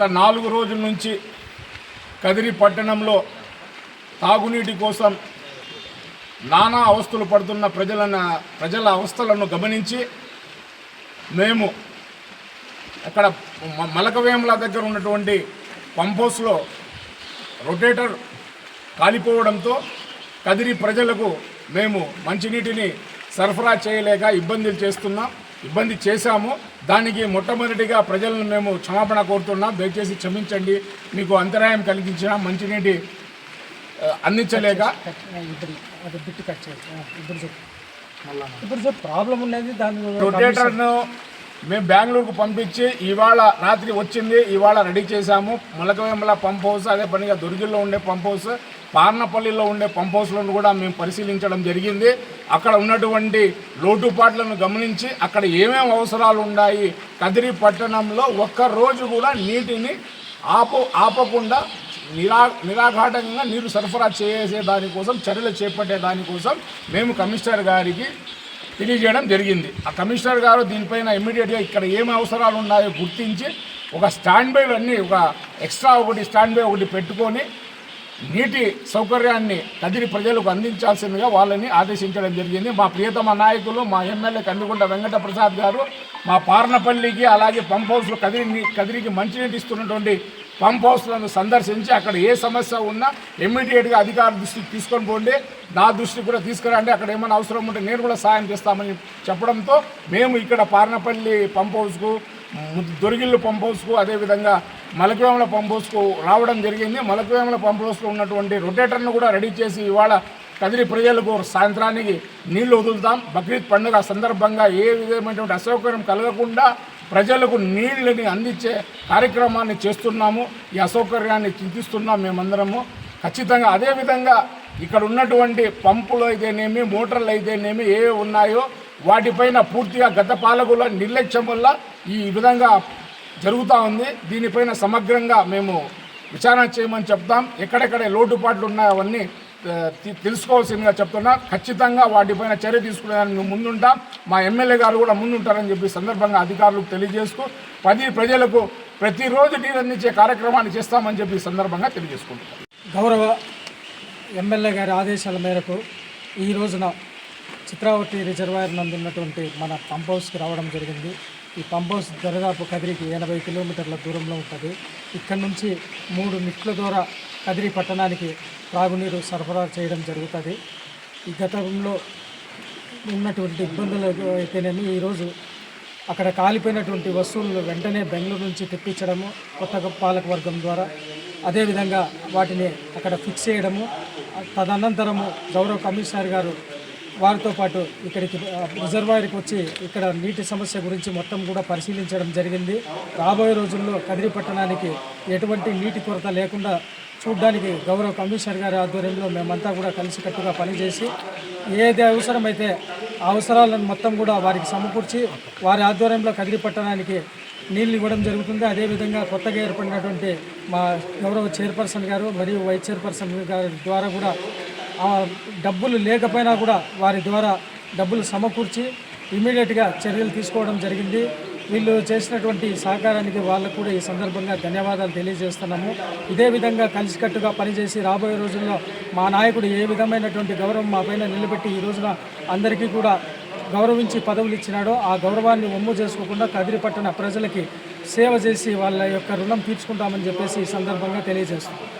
గత నాలుగు రోజుల నుంచి కదిరి పట్టణంలో తాగునీటి కోసం నానా అవస్థలు పడుతున్న ప్రజలను ప్రజల అవస్థలను గమనించి మేము అక్కడ మలకవేముల దగ్గర ఉన్నటువంటి పంపోస్లో రొటేటర్ కాలిపోవడంతో కదిరి ప్రజలకు మేము మంచినీటిని సరఫరా చేయలేక ఇబ్బందులు చేస్తున్నాం. ఇబ్బంది చేశాము. దానికి మొట్టమొదటిగా ప్రజలను మేము క్షమాపణ కోరుతున్నాం. దయచేసి క్షమించండి. మీకు అంతరాయం కలిగించిన మంచినీటి అందించలేక. ఇప్పుడు ప్రాబ్లం ఉన్నది దాని రొటేటర్ను మేము బెంగళూరుకు పంపించి ఇవాళ రాత్రి వచ్చింది ఇవాళ రెడీ చేశాము. మొలకవేమల పంప్ హౌస్ అదే పనిగా దుర్గిల్లో ఉండే పంప్ హౌస్ పార్నపల్లిలో ఉండే పంప్ హౌస్లను కూడా మేము పరిశీలించడం జరిగింది. అక్కడ ఉన్నటువంటి లోటుపాట్లను గమనించి అక్కడ ఏమేమి అవసరాలు ఉన్నాయి కదిరి పట్టణంలో ఒక్క రోజు కూడా నీటిని ఆపు ఆపకుండా నిరా నిరాఘాటంగా నీరు సరఫరా చేసే దానికోసం చర్యలు చేపట్టే దానికోసం మేము కమిషనర్ గారికి తెలియజేయడం జరిగింది. ఆ కమిషనర్ గారు దీనిపైన ఇమ్మీడియట్గా ఇక్కడ ఏమి అవసరాలు ఉన్నాయో గుర్తించి ఒక స్టాండ్ బై అన్నీ ఒక ఎక్స్ట్రా ఒకటి స్టాండ్ బై ఒకటి పెట్టుకొని నీటి సౌకర్యాన్ని కదిరి ప్రజలకు అందించాల్సిందిగా వాళ్ళని ఆదేశించడం జరిగింది. మా ప్రియతమ నాయకులు మా ఎమ్మెల్యే కందుకుంట వెంకట ప్రసాద్ గారు మా పార్నపల్లికి అలాగే పంప్ హౌస్లో కదిరి కదిరికి మంచినీటి ఇస్తున్నటువంటి పంప్ హౌస్లను సందర్శించి అక్కడ ఏ సమస్య ఉన్నా ఇమ్మీడియట్గా అధికారుల దృష్టికి తీసుకొని పోండి. నా దృష్టికి కూడా తీసుకురండి. అక్కడ ఏమైనా అవసరం ఉంటే నేను కూడా సాయం చేస్తామని చెప్పడంతో మేము ఇక్కడ పార్నపల్లి పంప్ హౌస్కు దొరిగిళ్ళు పంప్ హౌస్కు అదేవిధంగా మలకవేమల పంప్ హౌస్కు రావడం జరిగింది. మలకవేమల పంప్ హౌస్లో ఉన్నటువంటి రొటేటర్ను కూడా రెడీ చేసి ఇవాళ కదిరి ప్రజలకు సాయంత్రానికి నీళ్ళు వదులుతాం. బక్రీద్ పండుగ సందర్భంగా ఏ విధమైనటువంటి అసౌకర్యం కలగకుండా ప్రజలకు నీళ్ళని అందించే కార్యక్రమాన్ని చేస్తున్నాము ఈ అసౌకర్యాన్ని చింతిస్తున్నాం మేమందరము. ఖచ్చితంగా అదేవిధంగా ఇక్కడ ఉన్నటువంటి పంపులు అయితేనేమి మోటార్లు అయితేనేమి ఏ ఉన్నాయో వాటిపైన పూర్తిగా గత పాలకుల నిర్లక్ష్యం వల్ల ఈ విధంగా జరుగుతూ ఉంది. దీనిపైన సమగ్రంగా మేము విచారణ చేయమని చెప్తాం. ఎక్కడెక్కడ లోటుపాట్లు ఉన్నాయో అవన్నీ తెలుసుకోవాల్సిందిగా చెప్తున్నా. ఖచ్చితంగా వాటిపైన చర్య తీసుకునేదానికి మేము ముందుంటాం. మా ఎమ్మెల్యే గారు కూడా ముందుంటారని చెప్పి సందర్భంగా అధికారులకు తెలియజేస్తూ పది ప్రజలకు ప్రతిరోజు నీరు అందించే కార్యక్రమాన్ని చేస్తామని చెప్పి సందర్భంగా తెలియజేసుకుంటున్నాం. గౌరవ ఎమ్మెల్యే గారి ఆదేశాల మేరకు ఈ రోజున చిత్రావతి రిజర్వాయర్ నందు ఉన్నటువంటి మన పంప్ హౌస్కి రావడం జరిగింది. ఈ పంప్ హౌస్ దరిదాపు కదిరికి ఎనభై కిలోమీటర్ల దూరంలో ఉంటుంది. ఇక్కడ నుంచి మూడు నిట్ల ద్వారా కదిరి పట్టణానికి త్రాగునీరు సరఫరా చేయడం జరుగుతుంది. ఈ గతంలో ఉన్నటువంటి ఇబ్బందులు అయితేనేమి ఈరోజు అక్కడ కాలిపోయినటువంటి వస్తువులను వెంటనే బెంగళూరు నుంచి తెప్పించడము కొత్త పాలకవర్గం ద్వారా అదేవిధంగా వాటిని అక్కడ ఫిక్స్ చేయడము తదనంతరము గౌరవ కమిషనర్ గారు వారితో పాటు ఇక్కడికి రిజర్వాయర్కి వచ్చి ఇక్కడ నీటి సమస్య గురించి మొత్తం కూడా పరిశీలించడం జరిగింది. రాబోయే రోజుల్లో కదిరి పట్టణానికి ఎటువంటి నీటి కొరత లేకుండా చూడ్డానికి గౌరవ కమిషనర్ గారి ఆధ్వర్యంలో మేమంతా కూడా కలిసికట్టుగా పనిచేసి ఏది అవసరమైతే ఆ అవసరాలను మొత్తం కూడా వారికి సమకూర్చి వారి ఆధ్వర్యంలో కదిరి పట్టణానికి నీళ్ళు ఇవ్వడం జరుగుతుంది. అదేవిధంగా కొత్తగా ఏర్పడినటువంటి మా గౌరవ చైర్పర్సన్ గారు మరియు వైస్ చైర్పర్సన్ గారి ద్వారా కూడా డబ్బులు లేకపోయినా కూడా వారి ద్వారా డబ్బులు సమకూర్చి ఇమీడియట్గా చర్యలు తీసుకోవడం జరిగింది. వీళ్ళు చేసినటువంటి సహకారానికి వాళ్ళకు కూడా ఈ సందర్భంగా ధన్యవాదాలు తెలియజేస్తున్నాము. ఇదే విధంగా కలిసికట్టుగా పనిచేసి రాబోయే రోజుల్లో మా నాయకుడు ఏ విధమైనటువంటి గౌరవం మా పైన నిలబెట్టి ఈ రోజున అందరికీ కూడా గౌరవించి పదవులు ఇచ్చినాడో ఆ గౌరవాన్ని ఒమ్ము చేసుకోకుండా కదిరి పట్టణ ప్రజలకి సేవ చేసి వాళ్ళ యొక్క రుణం తీర్చుకుంటామని చెప్పేసి ఈ సందర్భంగా తెలియజేస్తున్నాం.